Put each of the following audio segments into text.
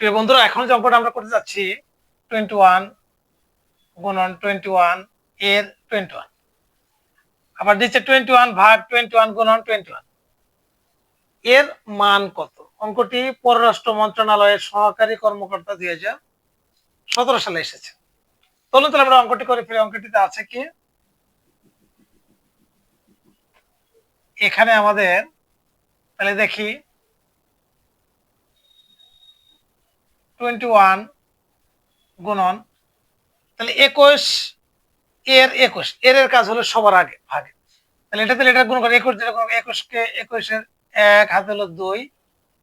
প্রিয় বন্ধুরা, এখন যে অঙ্কটা আমরা করতে যাচ্ছি টোয়েন্টি ওয়ান গুণন টোয়েন্টি ওয়ানের টোয়েন্টি ওয়ান আবার দিচ্ছে টোয়েন্টি ওয়ান ভাগ টোয়েন্টি ওয়ান গুণন টোয়েন্টি ওয়ানের মান কত? অঙ্কটি পররাষ্ট্র মন্ত্রণালয়ের সহকারী কর্মকর্তা দুই হাজার সতেরো সালে এসেছে। চলুন তাহলে আমরা অঙ্কটি করে ফেলি। অঙ্কটিতে আছে কি? এখানে আমাদের, তাহলে দেখি টোয়েন্টি ওয়ান গুণন, তাহলে একুশ, এর একুশ। এর এর কাজ হলো সবার আগে, ভাগে। তাহলে গুণ করে, একুশ একুশকে একুশের এক হাতে হলো দুই,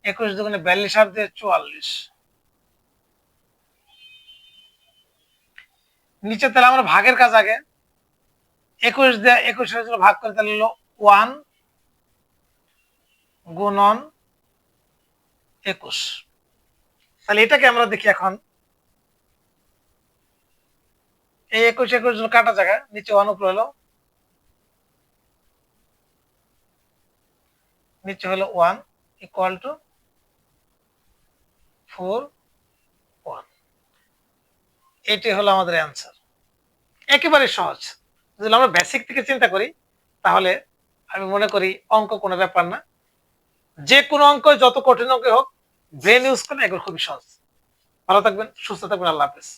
একুশ দুগুণে বিয়াল্লিশ দিয়ে চুয়াল্লিশ। নিচে তাহলে আমরা ভাগের কাজ আগে, একুশ দিয়ে একুশের জন্য ভাগ করে তাহলে হলো ওয়ান গুণন একুশ। তাহলে এটাকে আমরা দেখি এখন। এই একুশ একুশ কাটা জায়গা, নিচে ওয়ান উপরে হলো। নিচে হলো one equal to four one এটি হলো আমাদের অ্যান্সার একেবারে সহজ। যদি আমরা বেসিক থেকে চিন্তা করি, তাহলে আমি মনে করি অঙ্ক কোনো ব্যাপার না। যে কোনো অঙ্ক, যত কঠিন অঙ্ক হোক ব্রেন ইউজ করলে এগুলো খুবই সহজ। ভালো থাকবেন সুস্থ থাকবেন আল্লাহ হাফেজ।